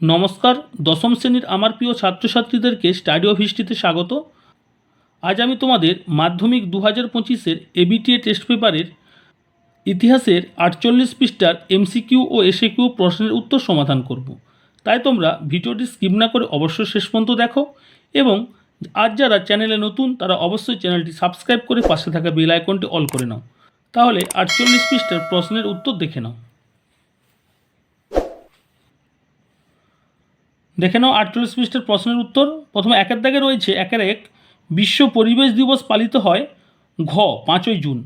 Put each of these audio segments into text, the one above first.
নমস্কার, দশম শ্রেণির আমার প্রিয় ছাত্রছাত্রীদেরকে স্টাডি অফ হিস্ট্রিতে স্বাগত। আজ আমি তোমাদের মাধ্যমিক দু হাজার পঁচিশের এবিটিএ টেস্ট পেপারের ইতিহাসের আটচল্লিশ পৃষ্ঠার এমসিকিউ ও এসএকিউ প্রশ্নের উত্তর সমাধান করব। তাই তোমরা ভিডিওটি স্কিপ না করে অবশ্যই শেষ পর্যন্ত দেখো এবং আজ যারা চ্যানেলে নতুন, তারা অবশ্যই চ্যানেলটি সাবস্ক্রাইব করে পাশে থাকা বেল আইকনটি অল করে নাও। তাহলে আটচল্লিশ পৃষ্ঠার প্রশ্নের উত্তর দেখে নাও। দেখে নাও আটচল্লিশ পৃষ্ঠের প্রশ্নের উত্তর। প্রথমে একের দাগে রয়েছে, একের এক, বিশ্ব পরিবেশ দিবস পালিত হয় ঘ, পাঁচই জুন।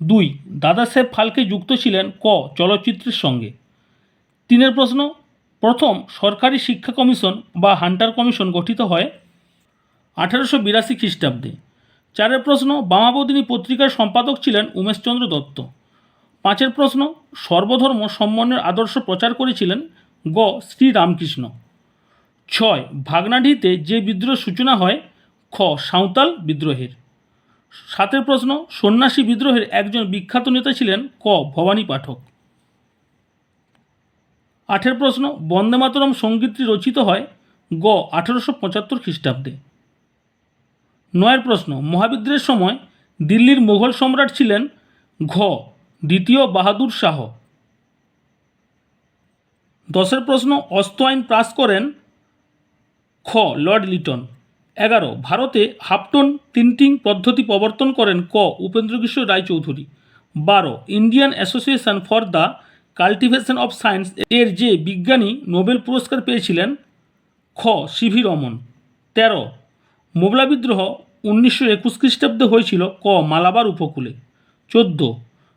দুই, দাদা সাহেব ফালকে যুক্ত ছিলেন ক, চলচ্চিত্রের সঙ্গে। তিনের প্রশ্ন, প্রথম সরকারি শিক্ষা কমিশন বা হান্টার কমিশন গঠিত হয় আঠারোশো বিরাশি খ্রিস্টাব্দে। চারের প্রশ্ন, বামাবদিনী পত্রিকার সম্পাদক ছিলেন উমেশচন্দ্র দত্ত। পাঁচের প্রশ্ন, সর্বধর্ম সম্মানের আদর্শ প্রচার করেছিলেন গ, শ্রীরামকৃষ্ণ। ছয় ভাগনাডিতে যে বিদ্রোহ সূচনা হয়, খ, সাঁওতাল বিদ্রোহের। সাতের প্রশ্ন, সন্ন্যাসী বিদ্রোহের একজন বিখ্যাত নেতা ছিলেন ক, ভবানী পাঠক। আঠের প্রশ্ন, বন্দে মাতরম সঙ্গীতটি রচিত হয় গ, আঠেরোশো পঁচাত্তর খ্রিস্টাব্দে। নয়ের প্রশ্ন, মহাবিদ্রোহের সময় দিল্লির মুঘল সম্রাট ছিলেন ঘ, দ্বিতীয় বাহাদুর শাহ। দশের প্রশ্ন, অস্ত্র আইন পাস করেন খ, লর্ড লিটন। এগারো, ভারতে হাফটন প্রিন্টিং পদ্ধতি প্রবর্তন করেন ক, উপেন্দ্র কিশোর রায়চৌধুরী। বারো, Indian association for the cultivation of science এর যে বিজ্ঞানী নোবেল পুরস্কার পেয়েছিলেন খ সিভি রমন। তেরো, মোগলা বিদ্রোহ উনিশশো একুশ খ্রিস্টাব্দে হয়েছিল ক, মালাবার উপকূলে। চোদ্দ,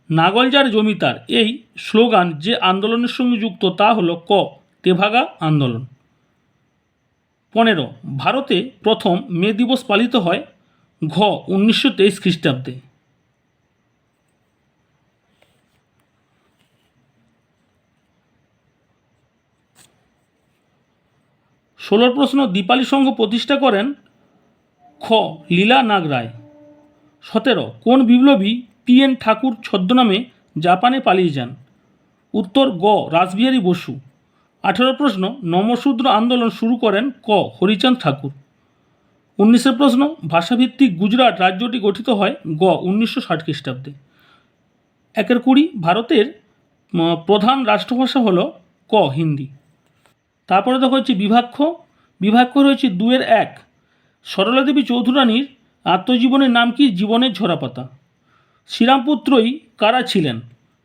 নাগলজার জমিদার, এই স্লোগান যে আন্দোলনের সঙ্গে যুক্ত তা হলো ক, তেভাগা আন্দোলন। পনেরো, ভারতে প্রথম মে দিবস পালিত হয় ঘ, উনিশশো তেইশ খ্রিস্টাব্দে। ষোলোর প্রশ্ন, দীপালি সংঘ প্রতিষ্ঠা করেন খ, লীলা নাগ রায়। সতেরো, কোন বিপ্লবী পি এন ঠাকুর ছদ্মনামে জাপানে পালিয়ে যান? উত্তর, গ, রাসবিহারী বসু। আঠেরো প্রশ্ন, নমশূদ্র আন্দোলন শুরু করেন ক. হরিচাঁদ ঠাকুর। উনিশের প্রশ্ন, ভাষাভিত্তিক গুজরাট রাজ্যটি গঠিত হয় গ. উনিশশো ষাট খ্রিস্টাব্দে। একের কুড়ি, ভারতের প্রধান রাষ্ট্রভাষা হল ক, হিন্দি। তারপরে দেখো হচ্ছে বিভাক্ষ। বিভাক্ষ রয়েছে দুয়ের এক। সরলা দেবী চৌধুরানীর আত্মজীবনের নাম কি? জীবনের ঝরাপাতা। শ্রীরামপুত্রই কারা ছিলেন?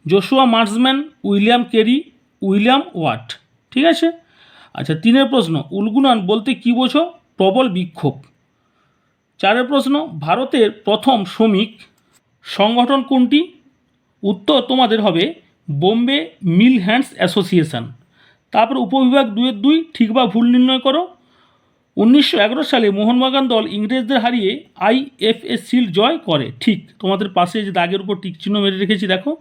Joshua Marshman William Carey, William Ward. ঠিক আছে? আচ্ছা তিনের প্রশ্ন, উলগুনান বলতে কী বোঝো? প্রবল বিক্ষোভ। চারের প্রশ্ন, ভারতের প্রথম শ্রমিক সংগঠন কোনটি? উত্তর তোমাদের হবে, বোম্বে মিল হ্যান্ডস অ্যাসোসিয়েশন। তারপর উপবিভাগ দুয়ের দুই, ঠিক বা ভুল নির্ণয় করো। উনিশশো এগারো সালে মোহনবাগান দল ইংরেজদের হারিয়ে আইএফএ সিল জয় করে। ঠিক, তোমাদের পাশে যে দাগের উপর টিক চিহ্ন মেরে রেখেছি, দেখো।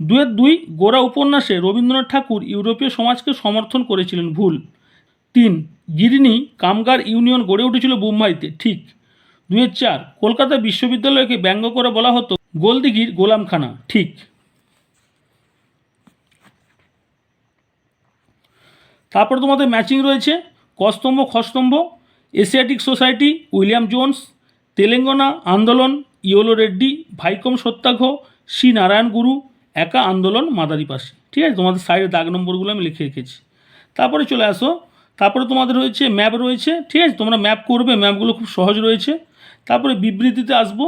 দুয়ের দুই গোড়া উপন্যাসে রবীন্দ্রনাথ ঠাকুর ইউরোপীয় সমাজকে সমর্থন করেছিলেন ভুল। তিন, গিরিনি কামগার ইউনিয়ন গড়ে উঠেছিল মুম্বাইতে ঠিক। দুয়ের চার, কলকাতা বিশ্ববিদ্যালয়কে ব্যঙ্গ করে বলা হতো গোলদিঘির গোলামখানা, ঠিক। তারপর তোমাদের ম্যাচিং রয়েছে কস্তম্ভ খস্তম্ভ, Asiatic society, William Jones, Telangana আন্দোলন, ইয়োলো রেড্ডি, ভাইকম সত্যাগ্রহ শ্রী নারায়ণ গুরু একা আন্দোলন মাদারি পাশে ঠিক আছে? তোমাদের সাইডে দাগ নম্বরগুলো আমি লিখে রেখেছি। তারপরে চলে আসো। তারপরে তোমাদের রয়েছে ম্যাপ রয়েছে। ঠিক আছে? তোমরা ম্যাপ করবে, ম্যাপগুলো খুব সহজ রয়েছে। তারপরে বিবৃতিতে আসব।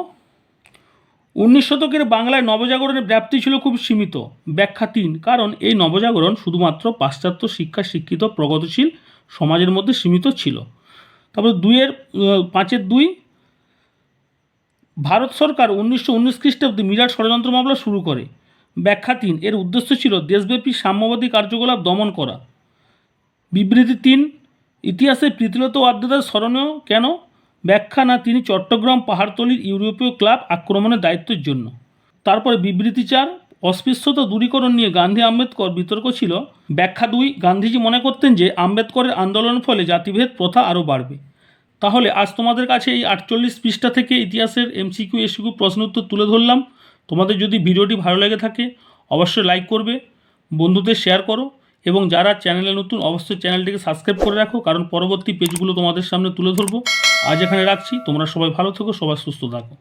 উনিশ শতকের বাংলায় নবজাগরণের ব্যাপ্তি ছিল খুব সীমিত। ব্যাখ্যা তিন। কারণ এই নবজাগরণ শুধুমাত্র পাশ্চাত্য শিক্ষা শিক্ষিত প্রগতিশীল সমাজের মধ্যে সীমিত ছিল। তারপরে দুইয়ের পাঁচের দুই। ভারত সরকার উনিশশো উনিশ খ্রিস্টাব্দে মিরাট ষড়যন্ত্র মামলা শুরু করে। ব্যাখ্যা তিন। এর উদ্দেশ্য ছিল দেশব্যাপী সাম্যবাদী কার্যকলাপ দমন করা। বিবৃতি তিন, ইতিহাসে প্রীতিলত আদ্যতার স্মরণীয় কেন? ব্যাখ্যা না, তিনি চট্টগ্রাম পাহাড়তলির ইউরোপীয় ক্লাব আক্রমণের দায়িত্বের জন্য। তারপরে বিবৃতি চার, অস্পৃশ্যতা দূরীকরণ নিয়ে গান্ধী আম্বেদকর বিতর্ক ছিল। ব্যাখ্যা দুই, গান্ধীজি মনে করতেন যে আম্বেদকরের আন্দোলনের ফলে জাতিভেদ প্রথা আরও বাড়বে। তাহলে আজ তোমাদের কাছে এই আটচল্লিশ পৃষ্ঠা থেকে ইতিহাসের এমসিকিউ এসিকিউ প্রশ্ন উত্তর তুলে ধরলাম। তোমাদের যদি ভিডিওটি ভালো লেগে থাকে, অবশ্যই লাইক করবে, বন্ধুদের শেয়ার করো এবং যারা চ্যানেলে নতুন, অবশ্যই চ্যানেলটিকে সাবস্ক্রাইব করে রাখো, কারণ পরবর্তী পেজগুলো তোমাদের সামনে তুলে ধরবো। আজ এখানে রাখছি, তোমরা সবাই ভালো থেকো, সবাই সুস্থ থাকো।